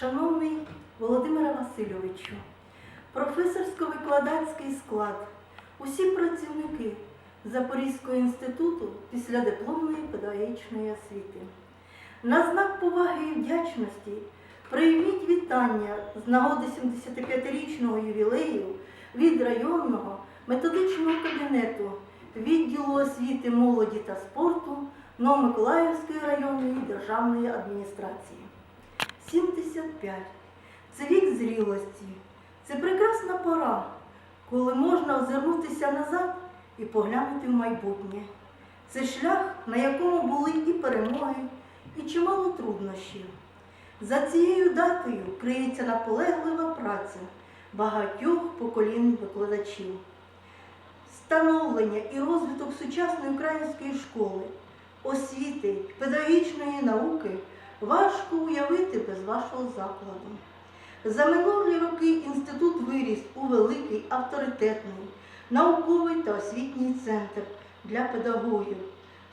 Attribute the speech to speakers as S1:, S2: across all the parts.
S1: Шановний Володимире Васильовичу, професорсько-викладацький склад, усі працівники Запорізького інституту післядипломної педагогічної освіти. На знак поваги і вдячності прийміть вітання з нагоди 75-річного ювілею від районного методичного кабінету відділу освіти, молоді та спорту Новомиколаївської районної державної адміністрації. 75. Це вік зрілості. Це прекрасна пора, коли можна озирнутися назад і поглянути в майбутнє. Це шлях, на якому були і перемоги, і чимало труднощів. За цією датою криється наполеглива праця багатьох поколінь викладачів. Становлення і розвиток сучасної української школи, освіти, педагогічної науки важко уявити без вашого закладу. За минулі роки інститут виріс у великий авторитетний науковий та освітній центр для педагогів,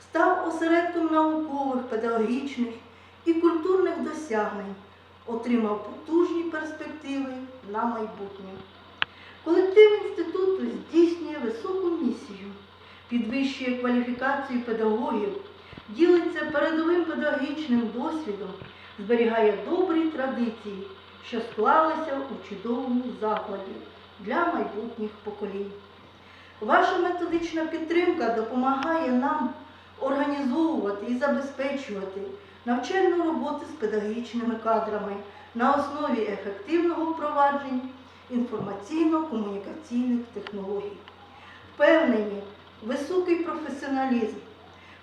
S1: став осередком наукових, педагогічних і культурних досягнень, отримав потужні перспективи на майбутнє. Колектив інституту здійснює високу місію, підвищує кваліфікацію педагогів, ділиться передовим педагогічним досвідом, зберігає добрі традиції, що склалися у чудовому закладі для майбутніх поколінь. Ваша методична підтримка допомагає нам організовувати і забезпечувати навчальну роботу з педагогічними кадрами на основі ефективного впровадження інформаційно-комунікаційних технологій. Впевнені, високий професіоналізм,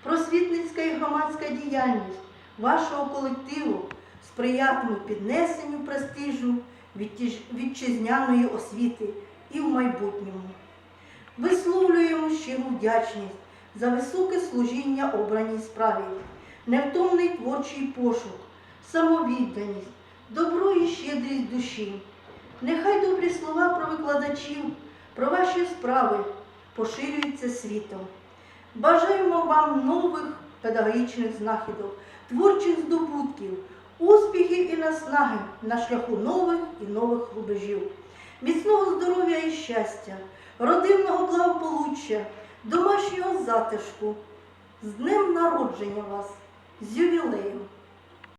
S1: просвітницька і громадська діяльність вашого колективу сприятимуть піднесенню престижу вітчизняної освіти і в майбутньому. Висловлюємо щиру вдячність за високе служіння обраній справі, невтомний творчий пошук, самовідданість, добро і щедрість душі. Нехай добрі слова про викладачів, про ваші справи поширюються світом. Бажаємо вам нових педагогічних знахідок, творчих здобутків, успіхів і наснаги на шляху нових і нових рубежів, міцного здоров'я і щастя, родинного благополуччя, домашнього затишку. З днем народження вас, з ювілеєм!